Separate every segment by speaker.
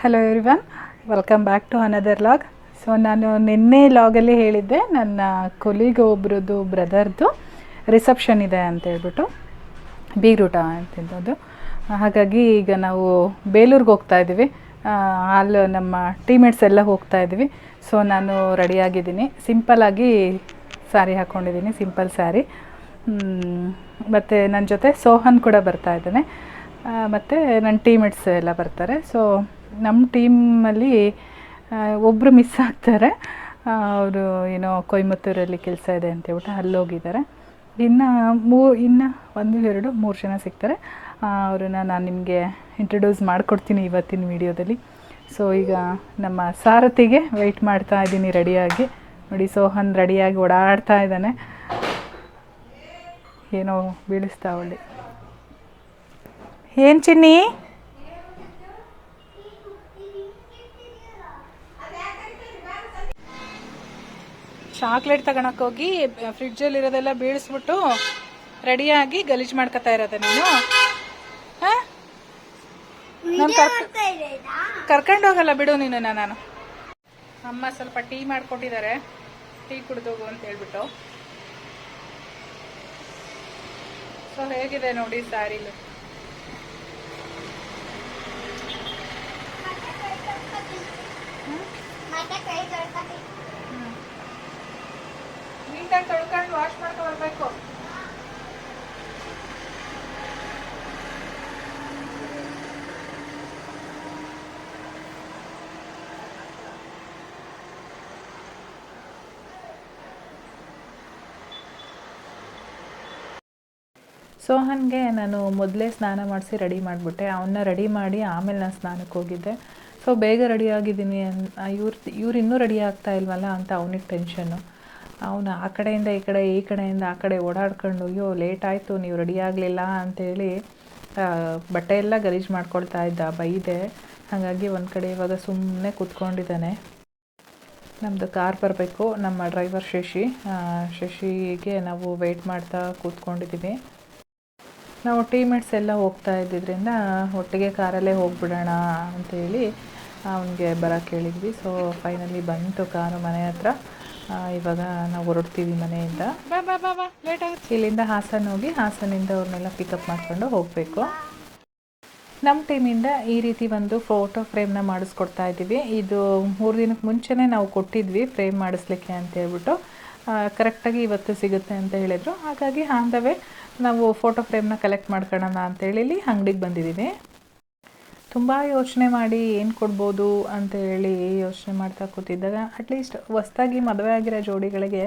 Speaker 1: Hello everyone welcome back to another vlog so ನಾನು ನಿನ್ನೆ ಲಾಗಲ್ಲಿ ಹೇಳಿದ್ದೆ, ನನ್ನ ಕೊಲಿಗ್ ಒಬ್ರದ್ದು ಬ್ರದರ್ದು ರಿಸೆಪ್ಷನ್ ಇದೆ ಅಂತ ಹೇಳ್ಬಿಟ್ಟು ಬೀರೂಟ ಅಂತಿದ್ದು ಹಾಗಾಗಿ ಈಗ ನಾವು ಬೇಲೂರಿಗೆ ಹೋಗ್ತಾ ಇದ್ದೀವಿ. ಆಲ್ ನಮ್ಮ ಟೀಮೇಟ್ಸ್ ಎಲ್ಲ ಹೋಗ್ತಾ ಇದ್ದೀವಿ. ಸೊ ನಾನು ರೆಡಿಯಾಗಿದ್ದೀನಿ ಸಿಂಪಲ್ಲಾಗಿ ಸ್ಯಾರಿ ಹಾಕ್ಕೊಂಡಿದ್ದೀನಿ ಸಿಂಪಲ್ ಸ್ಯಾರಿ ಮತ್ತು ನನ್ನ ಜೊತೆ ಸೋಹನ್ ಕೂಡ ಬರ್ತಾ ಇದ್ದಾನೆ. ಮತ್ತು ನನ್ನ ಟೀಮೇಟ್ಸ್ ಎಲ್ಲ ಬರ್ತಾರೆ. ಸೊ ನಮ್ಮ ಟೀಮಲ್ಲಿ ಒಬ್ಬರು ಮಿಸ್ ಆಗ್ತಾರೆ. ಅವರು ಏನೋ ಕೊಯಮತ್ತೂರಲ್ಲಿ ಕೆಲಸ ಇದೆ ಅಂತ ಹೇಳ್ಬಿಟ್ಟು ಅಲ್ಲಿ ಹೋಗಿದ್ದಾರೆ ಇನ್ನು ಮೂ, ಇನ್ನು ಒಂದು, ಎರಡು, ಮೂರು ಜನ ಸಿಗ್ತಾರೆ. ಅವ್ರನ್ನ ನಾನು ನಿಮಗೆ ಇಂಟ್ರೊಡ್ಯೂಸ್ ಮಾಡಿಕೊಡ್ತೀನಿ ಇವತ್ತಿನ ವಿಡಿಯೋದಲ್ಲಿ. ಸೊ ಈಗ ನಮ್ಮ ಸಾರಥಿಗೆ ವೆಯ್ಟ್ ಮಾಡ್ತಾ ಇದ್ದೀನಿ ರೆಡಿಯಾಗಿ. ನೋಡಿ, ಸೋಹನ್ ರೆಡಿಯಾಗಿ ಓಡಾಡ್ತಾ ಇದ್ದಾನೆ. ಏನೋ ಬೀಳಿಸ್ತಾ ಅವಳಿ. ಏನು ಚಿನ್ನಿ? ಚಾಕ್ಲೇಟ್ ತಗೊಳಕ್ ಹೋಗಿ ಫ್ರಿಡ್ಜಲ್ಲಿ ಇರೋದೆಲ್ಲ ಬೀಳಿಸ್ಬಿಟ್ಟು ರೆಡಿಯಾಗಿ ಗಲೀಜು ಮಾಡ್ಕೊತಾ ಇರೋದೆ ನೀನು. ಹಾ? ನಾನ್ ಕರ್ಕ- ಕರ್ಕೊಂಡು ಹೋಗಲ್ಲ ಬಿಡು ನೀನು ನಾನು. ಅಮ್ಮ ಸ್ವಲ್ಪ ಟೀ ಮಾಡ್ಕೊಟ್ಟಿದ್ದಾರೆ. ಟೀ ಕುಡ್ದೋಗು ಅಂತ ಹೇಳ್ಬಿಟ್ಟು. ಸೊ ಹೇಗಿದೆ ನೋಡಿ ಸ್ಯಾರಿಲು ನೀಟಾಗಿ ತೊಳ್ಕೊಂಡು ವಾಶ್ ಮಾಡ್ಕೊಂಡು ಬರಬೇಕು. ಸೋಹನ್ಗೆ ನಾನು ಮೊದಲೇ ಸ್ನಾನ ಮಾಡಿಸಿ ರೆಡಿ ಮಾಡಿಬಿಟ್ಟೆ. ಅವನ್ನ ರೆಡಿ ಮಾಡಿ ಆಮೇಲೆ ನಾನು ಸ್ನಾನಕ್ಕೆ ಹೋಗಿದ್ದೆ. ಸೊ, ಬೇಗ ರೆಡಿ ಆಗಿದ್ದೀನಿ ಇವ್ರು ಇವ್ರು ಇನ್ನೂ ರೆಡಿ ಆಗ್ತಾ ಇಲ್ವಲ್ಲ ಅಂತ ಅವನಿಗೆ ಟೆನ್ಷನ್ನು ಅವನು ಆ ಕಡೆಯಿಂದ ಈ ಕಡೆ ಈ ಕಡೆಯಿಂದ ಆ ಕಡೆ ಓಡಾಡ್ಕೊಂಡು ಅಯ್ಯೋ ಲೇಟ್ ಆಯಿತು ನೀವು ರೆಡಿ ಆಗಲಿಲ್ಲ ಅಂತೇಳಿ ಆ, ಬಟ್ಟೆ ಎಲ್ಲ ಗಲೀಜು ಮಾಡ್ಕೊಳ್ತಾ ಇದ್ದ ಬೈದೆ ಹಾಗಾಗಿ ಒಂದು ಕಡೆ ಇವಾಗ ಸುಮ್ಮನೆ ಕೂತ್ಕೊಂಡಿದ್ದಾನೆ. ನಮ್ಮದು ಕಾರ್ ಬರಬೇಕು ನಮ್ಮ ಡ್ರೈವರ್ ಶಶಿ. ಶಶಿಗೆ ನಾವು ವೆಯ್ಟ್ ಮಾಡ್ತಾ ಕೂತ್ಕೊಂಡಿದ್ದೀವಿ. ನಾವು ಟೀಮೇಟ್ಸ್ ಎಲ್ಲ ಹೋಗ್ತಾ ಇದ್ದಿದ್ದರಿಂದ ಒಟ್ಟಿಗೆ ಕಾರಲ್ಲೇ ಹೋಗ್ಬಿಡೋಣ ಅಂತೇಳಿ ಅವನಿಗೆ ಬರೋಕ್ಕೆ ಹೇಳಿದ್ವಿ. ಸೊ ಫೈನಲಿ ಬಂತು ಕಾರು ಮನೆ ಹತ್ರ. ಇವಾಗ ನಾವು ಹೊರಡ್ತೀವಿ ಮನೆಯಿಂದ. ಇಲ್ಲಿಂದ ಹಾಸನ ಹೋಗಿ ಹಾಸನಿಂದ ಅವ್ರನ್ನೆಲ್ಲ ಪಿಕಪ್ ಮಾಡ್ಕೊಂಡು ಹೋಗಬೇಕು. ನಮ್ಮ ಟೀಮಿಂದ ಈ ರೀತಿ ಒಂದು ಫೋಟೋ ಫ್ರೇಮ್ನ ಮಾಡಿಸ್ಕೊಡ್ತಾ ಇದ್ದೀವಿ. ಇದು ಮೂರು ದಿನಕ್ಕೆ ಮುಂಚೆನೇ ನಾವು ಕೊಟ್ಟಿದ್ವಿ ಫ್ರೇಮ್ ಮಾಡಿಸ್ಲಿಕ್ಕೆ ಅಂತ ಹೇಳ್ಬಿಟ್ಟು. ಕರೆಕ್ಟಾಗಿ ಇವತ್ತು ಸಿಗುತ್ತೆ ಅಂತ ಹೇಳಿದರು. ಹಾಗಾಗಿ ಆನ್ ದ ವೇ ನಾವು ಫೋಟೋ ಫ್ರೇಮ್ನ ಕಲೆಕ್ಟ್ ಮಾಡ್ಕೊಳ್ಳೋಣ ಅಂತೇಳಿ ಇಲ್ಲಿ ಅಂಗಡಿಗೆ ಬಂದಿದ್ದೀವಿ. ತುಂಬ ಯೋಚನೆ ಮಾಡಿ ಏನು ಕೊಡ್ಬೋದು ಅಂತ ಹೇಳಿ ಯೋಚನೆ ಮಾಡ್ತಾ ಕೂತಿದ್ದಾಗ ಅಟ್ಲೀಸ್ಟ್ ಹೊಸ್ದಾಗಿ ಮದುವೆ ಆಗಿರೋ ಜೋಡಿಗಳಿಗೆ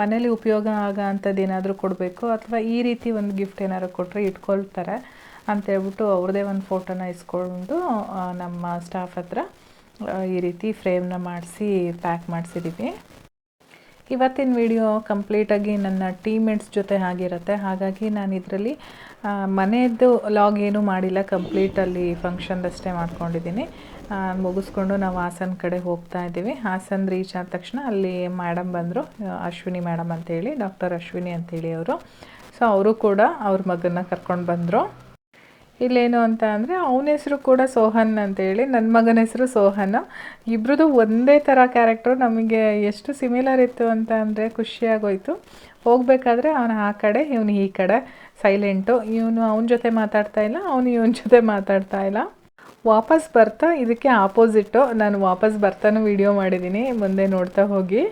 Speaker 1: ಮನೇಲಿ ಉಪಯೋಗ ಆಗೋ ಅಂಥದ್ದು ಏನಾದರೂ ಕೊಡಬೇಕು, ಅಥವಾ ಈ ರೀತಿ ಒಂದು ಗಿಫ್ಟ್ ಏನಾದ್ರು ಕೊಟ್ಟರೆ ಇಟ್ಕೊಳ್ತಾರೆ ಅಂತ ಹೇಳ್ಬಿಟ್ಟು ಅವ್ರದ್ದೇ ಒಂದು ಫೋಟೋನ ಇಸ್ಕೊಂಡು ನಮ್ಮ ಸ್ಟಾಫ್ ಹತ್ರ ಈ ರೀತಿ ಫ್ರೇಮ್ನ ಮಾಡಿಸಿ ಪ್ಯಾಕ್ ಮಾಡಿಸಿದ್ದೀವಿ ಇವತ್ತಿನ ವಿಡಿಯೋ ಕಂಪ್ಲೀಟಾಗಿ ನನ್ನ ಟೀಮೇಟ್ಸ್ ಜೊತೆ ಆಗಿರುತ್ತೆ. ಹಾಗಾಗಿ ನಾನು ಇದರಲ್ಲಿ ಮನೆಯದ್ದು ಲಾಗ್ ಏನೂ ಮಾಡಿಲ್ಲ. ಕಂಪ್ಲೀಟಲ್ಲಿ ಫಂಕ್ಷನ್ದಷ್ಟೇ ಮಾಡ್ಕೊಂಡಿದ್ದೀನಿ. ಮುಗಿಸ್ಕೊಂಡು ನಾವು ಹಾಸನ ಕಡೆ ಹೋಗ್ತಾ ಇದ್ದೀವಿ. ಹಾಸನ ರೀಚ್ ಆದ ತಕ್ಷಣ ಅಲ್ಲಿ ಮೇಡಮ್ ಬಂದರು, ಅಶ್ವಿನಿ ಮೇಡಮ್ ಅಂತೇಳಿ ಡಾಕ್ಟರ್ ಅಶ್ವಿನಿ ಅಂತೇಳಿ ಅವರು. ಸೊ ಅವರು ಕೂಡ ಅವ್ರ ಮಗನ್ನ ಕರ್ಕೊಂಡು ಬಂದರು. ಇಲ್ಲೇನು ಅಂತ ಅಂದರೆ ಅವನ ಹೆಸರು ಕೂಡ ಸೋಹನ್ ಅಂತೇಳಿ ನನ್ನ ಮಗನ ಹೆಸರು ಸೋಹನ್. ಇಬ್ರದ್ದು ಒಂದೇ ಥರ ಕ್ಯಾರೆಕ್ಟ್ರು ನಮಗೆ ಎಷ್ಟು ಸಿಮಿಲರ್ ಇತ್ತು ಅಂತ ಅಂದರೆ ಖುಷಿಯಾಗೋಯಿತು. ಹೋಗಬೇಕಾದ್ರೆ ಅವನು ಆ ಕಡೆ, ಇವನು ಈ ಕಡೆ ಸೈಲೆಂಟು ಇವನು ಅವನ ಜೊತೆ ಮಾತಾಡ್ತಾ ಇಲ್ಲ, ಅವನು ಇವನ ಜೊತೆ ಮಾತಾಡ್ತಾ ಇಲ್ಲ. ವಾಪಸ್ ಬರ್ತಾ, ಇದಕ್ಕೆ ಆಪೋಸಿಟ್ಟು ನಾನು ವಾಪಸ್ ಬರ್ತಾನು ವಿಡಿಯೋ ಮಾಡಿದ್ದೀನಿ ಮುಂದೆ ನೋಡ್ತಾ ಹೋಗಿ.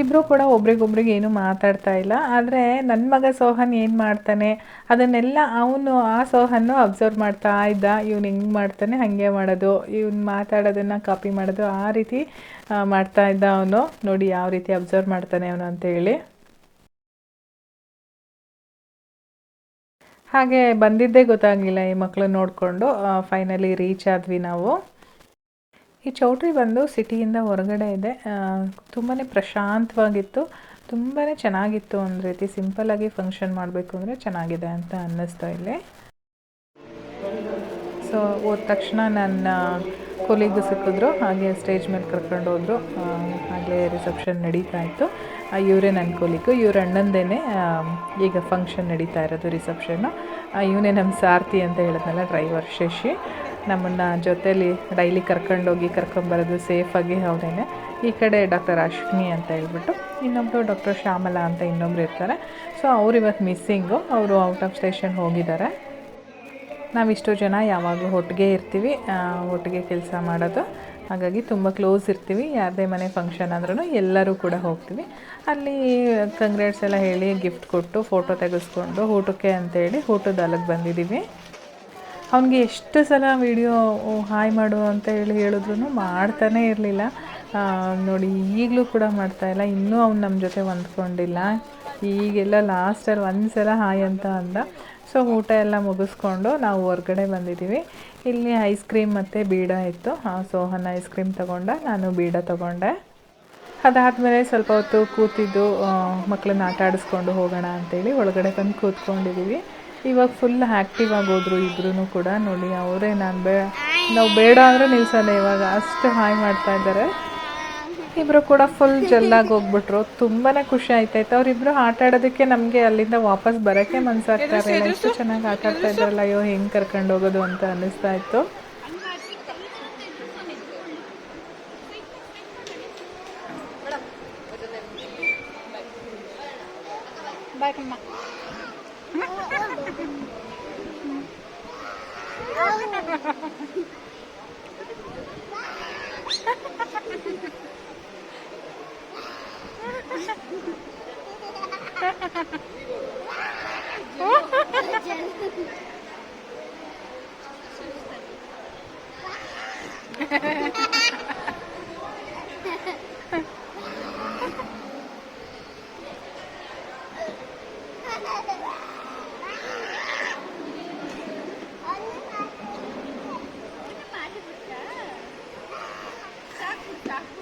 Speaker 1: ಇಬ್ಬರು ಕೂಡ ಒಬ್ರಿಗೊಬ್ರಿಗೆ ಏನು ಮಾತಾಡ್ತಾ ಇಲ್ಲ. ಆದರೆ ನನ್ನ ಮಗ ಸೋಹನ್ ಏನು ಮಾಡ್ತಾನೆ? ಅದನ್ನೆಲ್ಲ ಅವನು ಆ ಸೋಹನ್ನು ಅಬ್ಸರ್ವ್ ಮಾಡ್ತಾ ಇದ್ದ. ಇವನು ಹೆಂಗೆ ಮಾಡ್ತಾನೆ, ಹಾಗೆ ಮಾಡೋದು. ಇವ್ನು ಮಾತಾಡೋದನ್ನು ಕಾಪಿ ಮಾಡೋದು ಆ ರೀತಿ ಮಾಡ್ತಾ ಇದ್ದ ಅವನು. ನೋಡಿ ಯಾವ ರೀತಿ ಅಬ್ಸರ್ವ್ ಮಾಡ್ತಾನೆ ಅವನು ಅಂತೇಳಿ ಹಾಗೆ ಬಂದಿದ್ದೇ ಗೊತ್ತಾಗಲಿಲ್ಲ ಈ ಮಕ್ಕಳು ನೋಡಿಕೊಂಡು. ಫೈನಲಿ ರೀಚ್ ಆದ್ವಿ ನಾವು. ಈ ಚೌಟ್ರಿ ಬಂದು ಸಿಟಿಯಿಂದ ಹೊರಗಡೆ ಇದೆ. ತುಂಬಾ ಪ್ರಶಾಂತವಾಗಿತ್ತು. ತುಂಬಾ ಚೆನ್ನಾಗಿತ್ತು ಒಂದು ರೀತಿ. ಸಿಂಪಲ್ಲಾಗಿ ಫಂಕ್ಷನ್ ಮಾಡಬೇಕು ಅಂದರೆ ಚೆನ್ನಾಗಿದೆ ಅಂತ ಅನ್ನಿಸ್ತಾ ಇಲ್ಲಿ ಸೊ ಹೋದ ತಕ್ಷಣ ನನ್ನ ಕೊಲಿಗೂ ಸಿಕ್ಕಿದ್ರು. ಹಾಗೆ ಸ್ಟೇಜ್ ಮೇಲೆ ಕರ್ಕೊಂಡು ಹೋದ್ರು. ಆಗಲೇ ರಿಸೆಪ್ಷನ್ ನಡೀತಾ ಇತ್ತು. ಇವರೇ ನನ್ನ ಕೊಲಿಗು ಇವ್ರ ಅಣ್ಣಂದೇನೆ ಈಗ ಫಂಕ್ಷನ್ ನಡೀತಾ ಇರೋದು ರಿಸೆಪ್ಷನ್ನು ಇವನೇ ನಮ್ಮ ಸಾರಥಿ ಅಂತ ಹೇಳಿದ್ನಲ್ಲ ಡ್ರೈವರ್ ಶಶಿ. ನಮ್ಮನ್ನು ಜೊತೇಲಿ ಡೈಲಿ ಕರ್ಕೊಂಡೋಗಿ ಕರ್ಕೊಂಬರೋದು ಸೇಫಾಗಿ ಅವರೇನೆ. ಈ ಕಡೆ ಡಾಕ್ಟರ್ ಅಶ್ವಿನಿ ಅಂತ ಹೇಳ್ಬಿಟ್ಟು ಇನ್ನೊಬ್ಬರು ಡಾಕ್ಟರ್ ಶ್ಯಾಮಲಾ ಅಂತ ಇನ್ನೊಬ್ರು ಇರ್ತಾರೆ. ಸೊ ಅವ್ರು ಇವತ್ತು ಮಿಸ್ಸಿಂಗು ಅವರು ಔಟ್ ಆಫ್ ಸ್ಟೇಷನ್ ಹೋಗಿದ್ದಾರೆ. ನಾವಿಷ್ಟು ಜನ ಯಾವಾಗಲೂ ಒಟ್ಟಿಗೆ ಇರ್ತೀವಿ ಒಟ್ಟಿಗೆ ಕೆಲಸ ಮಾಡೋದು. ಹಾಗಾಗಿ ತುಂಬ ಕ್ಲೋಸ್ ಇರ್ತೀವಿ, ಯಾರದೇ ಮನೆ ಫಂಕ್ಷನ್ ಅಂದ್ರೂ ಎಲ್ಲರೂ ಕೂಡ ಹೋಗ್ತೀವಿ. ಅಲ್ಲಿ ಕಂಗ್ರೇಟ್ಸ್ ಎಲ್ಲ ಹೇಳಿ ಗಿಫ್ಟ್ ಕೊಟ್ಟು ಫೋಟೋ ತೆಗೆಸ್ಕೊಂಡು, ಊಟಕ್ಕೆ ಅಂತೇಳಿ ಊಟದ ಅಲ್ಲಿಗೆ ಬಂದಿದ್ದೀವಿ. ಅವನಿಗೆ ಎಷ್ಟು ಸಲ ವಿಡಿಯೋ ಹಾಯ್ ಮಾಡು ಅಂತ ಹೇಳಿ ಹೇಳಿದ್ರು ಮಾಡ್ತಾನೇ ಇರಲಿಲ್ಲ. ನೋಡಿ ಈಗಲೂ ಕೂಡ ಮಾಡ್ತಾ ಇಲ್ಲ. ಇನ್ನೂ ಅವ್ನು ನಮ್ಮ ಜೊತೆ ಹೊಂದ್ಕೊಂಡಿಲ್ಲ. ಈಗೆಲ್ಲ ಲಾಸ್ಟಲ್ಲಿ ಒಂದು ಸಲ ಹಾಯ್ ಅಂತ ಅಂದ. ಸೊ ಊಟ ಎಲ್ಲ ಮುಗಿಸ್ಕೊಂಡು ನಾವು ಹೊರಗಡೆ ಬಂದಿದ್ದೀವಿ. ಇಲ್ಲಿ ಐಸ್ ಕ್ರೀಮ್ ಮತ್ತು ಬೀಡ ಇತ್ತು. ಆ, ಸೋಹನ್ ಐಸ್ ಕ್ರೀಮ್ ತೊಗೊಂಡ ನಾನು ಬೀಡ ತೊಗೊಂಡೆ. ಅದಾದಮೇಲೆ ಸ್ವಲ್ಪ ಹೊತ್ತು ಕೂತಿದ್ದು ಮಕ್ಕಳನ್ನ ಆಟ ಆಡಿಸ್ಕೊಂಡು ಹೋಗೋಣ ಅಂತೇಳಿ ಒಳಗಡೆ ಬಂದು ಕೂತ್ಕೊಂಡಿದ್ದೀವಿ. ಇವಾಗ ಫುಲ್ ಆ್ಯಕ್ಟಿವ್ ಆಗೋದ್ರು ಇಬ್ರು ಕೂಡ. ನೋಡಿ ಅವರೇ ನಾನು ಬೇ ನಾವು ಬೇಡ ಅಂದರೆ ನಿಲ್ಸಲ್ಲ ಇವಾಗ ಅಷ್ಟು ಹಾಯ್ ಮಾಡ್ತಾ ಇದ್ದಾರೆ. ಇಬ್ಬರು ಕೂಡ ಫುಲ್ ಜಲ್ಲಾಗಿ ಹೋಗ್ಬಿಟ್ರು. ತುಂಬಾ ಖುಷಿ ಆಯ್ತಾಯ್ತು. ಅವರಿಬ್ರು ಆಟ ಆಡೋದಕ್ಕೆ ನಮಗೆ ಅಲ್ಲಿಂದ ವಾಪಸ್ ಬರೋಕ್ಕೆ ಮನ್ಸಾಗ್ತಾರೆ ಎಷ್ಟು ಚೆನ್ನಾಗಿ ಆಟ ಆಡ್ತಾ ಇದ್ದಾರಲ್ಲ ಅಯ್ಯೋ ಹೆಂಗೆ ಕರ್ಕೊಂಡು ಹೋಗೋದು ಅಂತ ಅನ್ನಿಸ್ತಾ ಇತ್ತು. Ha ha ha. চাকরি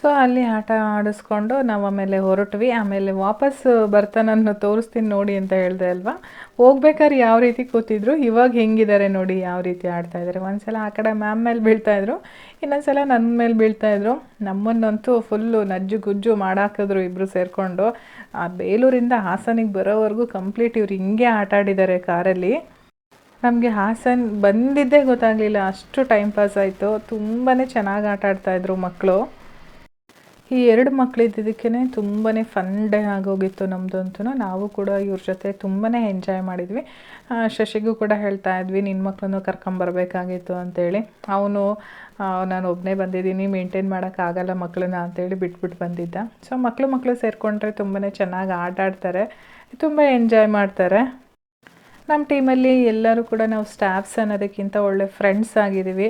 Speaker 1: ಸೊ ಅಲ್ಲಿ ಆಟ ಆಡಿಸ್ಕೊಂಡು ನಾವು ಆಮೇಲೆ ಹೊರಟ್ವಿ. ಆಮೇಲೆ ವಾಪಸ್ ಬರ್ತಾನನ್ನು ತೋರಿಸ್ತೀನಿ ನೋಡಿ ಅಂತ ಹೇಳಿದೆ ಅಲ್ವಾ? ಹೋಗ್ಬೇಕಾದ್ರೆ ಯಾವ ರೀತಿ ಕೂತಿದ್ರು? ಇವಾಗ ಹೆಂಗಿದ್ದಾರೆ ನೋಡಿ ಯಾವ ರೀತಿ ಆಡ್ತಾ ಇದ್ದಾರೆ. ಒಂದ್ಸಲ ಆ ಕಡೆ ಮ್ಯಾಮ್ ಮೇಲೆ ಬೀಳ್ತಾಯಿದ್ರು ಇನ್ನೊಂದ್ಸಲ ನನ್ನ ಮೇಲೆ ಬೀಳ್ತಾಯಿದ್ರು ನಮ್ಮನ್ನಂತೂ ಫುಲ್ಲು ನಜ್ಜು ಗುಜ್ಜು ಮಾಡಾಕಿದ್ರು ಇಬ್ಬರು ಸೇರಿಕೊಂಡು. ಆ ಬೇಲೂರಿಂದ ಹಾಸನಿಗೆ ಬರೋವರೆಗೂ ಕಂಪ್ಲೀಟ್ ಇವ್ರು ಹಿಂಗೆ ಆಟ ಆಡಿದ್ದಾರೆ ಕಾರಲ್ಲಿ. ನಮಗೆ ಹಾಸನ್ ಬಂದಿದ್ದೇ ಗೊತ್ತಾಗಲಿಲ್ಲ. ಅಷ್ಟು ಟೈಮ್ ಪಾಸ್ ಆಯಿತು. ತುಂಬಾ ಚೆನ್ನಾಗಿ ಆಟ ಆಡ್ತಾಯಿದ್ರು ಮಕ್ಕಳು ಈ ಎರಡು ಮಕ್ಕಳಿದ್ದಕ್ಕೇ ತುಂಬಾ ಫನ್ ಡೇ ಆಗೋಗಿತ್ತು ನಮ್ಮದಂತೂ ನಾವು ಕೂಡ ಇವ್ರ ಜೊತೆ ತುಂಬಾ ಎಂಜಾಯ್ ಮಾಡಿದ್ವಿ. ಶಶಿಗೂ ಕೂಡ ಹೇಳ್ತಾ ಇದ್ವಿ ನಿನ್ನ ಮಕ್ಕಳನ್ನು ಕರ್ಕೊಂಬರ್ಬೇಕಾಗಿತ್ತು ಅಂತೇಳಿ. ಅವನು ನಾನು ಒಬ್ಬನೇ ಬಂದಿದ್ದೀನಿ ಮೇಂಟೈನ್ ಮಾಡೋಕ್ಕಾಗಲ್ಲ ಮಕ್ಕಳನ್ನ ಅಂತೇಳಿ ಬಿಟ್ಬಿಟ್ಟು ಬಂದಿದ್ದ. ಸೊ ಮಕ್ಕಳು ಮಕ್ಕಳು ಸೇರಿಕೊಂಡ್ರೆ ತುಂಬಾ ಚೆನ್ನಾಗಿ ಆಟ ಆಡ್ತಾರೆ ತುಂಬ ಎಂಜಾಯ್ ಮಾಡ್ತಾರೆ. ನಮ್ಮ ಟೀಮಲ್ಲಿ ಎಲ್ಲರೂ ಕೂಡ ನಾವು ಸ್ಟಾಫ್ಸ್ ಅನ್ನೋದಕ್ಕಿಂತ ಒಳ್ಳೆ ಫ್ರೆಂಡ್ಸ್ ಆಗಿದ್ದೀವಿ.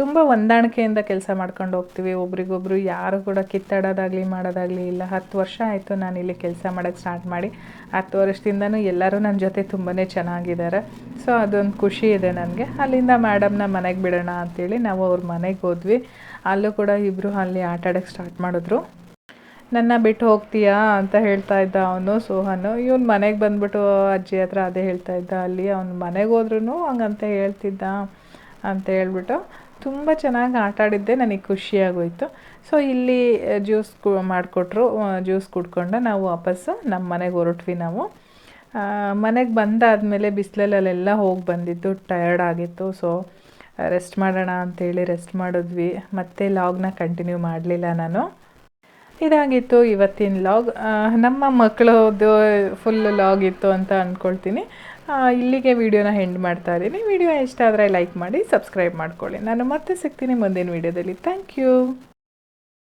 Speaker 1: ತುಂಬ ಹೊಂದಾಣಿಕೆಯಿಂದ ಕೆಲಸ ಮಾಡ್ಕೊಂಡು ಹೋಗ್ತೀವಿ. ಒಬ್ರಿಗೊಬ್ರು ಯಾರು ಕೂಡ ಕಿತ್ತಾಡೋದಾಗಲಿ ಮಾಡೋದಾಗಲಿ ಇಲ್ಲ. ಹತ್ತು ವರ್ಷ ಆಯಿತು ನಾನು ಇಲ್ಲಿ ಕೆಲಸ ಮಾಡೋಕ್ಕೆ ಸ್ಟಾರ್ಟ್ ಮಾಡಿ. ಹತ್ತು ವರ್ಷದಿಂದನೂ ಎಲ್ಲರೂ ನನ್ನ ಜೊತೆ ತುಂಬಾ ಚೆನ್ನಾಗಿದ್ದಾರೆ. ಸೊ ಅದೊಂದು ಖುಷಿ ಇದೆ ನನಗೆ. ಅಲ್ಲಿಂದ ಮೇಡಮ್ನ ಮನೆಗೆ ಬಿಡೋಣ ಅಂತೇಳಿ ನಾವು ಅವ್ರ ಮನೆಗೆ ಹೋದ್ವಿ. ಅಲ್ಲೂ ಕೂಡ ಇಬ್ಬರು ಅಲ್ಲಿ ಆಟ ಆಡೋಕ್ಕೆ ಸ್ಟಾರ್ಟ್ ಮಾಡಿದ್ರು. ನನ್ನ ಬಿಟ್ಟು ಹೋಗ್ತೀಯಾ ಅಂತ ಹೇಳ್ತಾ ಇದ್ದ ಅವನು, ಸೋಹನು. ಇವನು ಮನೆಗೆ ಬಂದ್ಬಿಟ್ಟು ಅಜ್ಜಿ ಹತ್ರ ಅದೇ ಹೇಳ್ತಾ ಇದ್ದ. ಅಲ್ಲಿ ಅವ್ನು ಮನೆಗೆ ಹೋದ್ರೂ ಹಂಗಂತ ಹೇಳ್ತಿದ್ದ ಅಂತ ಹೇಳ್ಬಿಟ್ಟು ತುಂಬ ಚೆನ್ನಾಗಿ ಆಟ ಆಡಿದ್ದೆ. ನನಗೆ ಖುಷಿಯಾಗೋಯಿತು ಸೊ ಇಲ್ಲಿ ಜ್ಯೂಸ್ ಕು, ಮಾಡಿಕೊಟ್ರು. ಜ್ಯೂಸ್ ಕುಡ್ಕೊಂಡು ನಾವು ವಾಪಸ್ಸು ನಮ್ಮ ಮನೆಗೆ ಹೊರಟ್ವಿ ನಾವು. ಮನೆಗೆ ಬಂದಾದಮೇಲೆ ಬಿಸಿಲಲ್ಲೆಲ್ಲ ಹೋಗಿ ಬಂದಿದ್ದು. ಟಯರ್ಡ್ ಆಗಿತ್ತು. ಸೊ ರೆಸ್ಟ್ ಮಾಡೋಣ ಅಂತೇಳಿ ರೆಸ್ಟ್ ಮಾಡಿದ್ವಿ. ಮತ್ತೆ ಲಾಗ್ನ ಕಂಟಿನ್ಯೂ ಮಾಡಲಿಲ್ಲ ನಾನು. ಇದಾಗಿತ್ತು ಇವತ್ತಿನ ಲಾಗ್ ನಮ್ಮ ಮಕ್ಕಳದ್ದು ಫುಲ್ ಲಾಗ್ ಇತ್ತು ಅಂತ ಅಂದ್ಕೊಳ್ತೀನಿ ಇಲ್ಲಿಗೆ ವಿಡಿಯೋನ ಹೆಂಡ್ ಮಾಡ್ತಾ ಇದ್ದೀನಿ. ವಿಡಿಯೋ ಇಷ್ಟ ಆದರೆ ಲೈಕ್ ಮಾಡಿ ಸಬ್ಸ್ಕ್ರೈಬ್ ಮಾಡ್ಕೊಳ್ಳಿ. ನಾನು ಮತ್ತೆ ಸಿಗ್ತೀನಿ ಮುಂದಿನ ವಿಡಿಯೋದಲ್ಲಿ. Thank you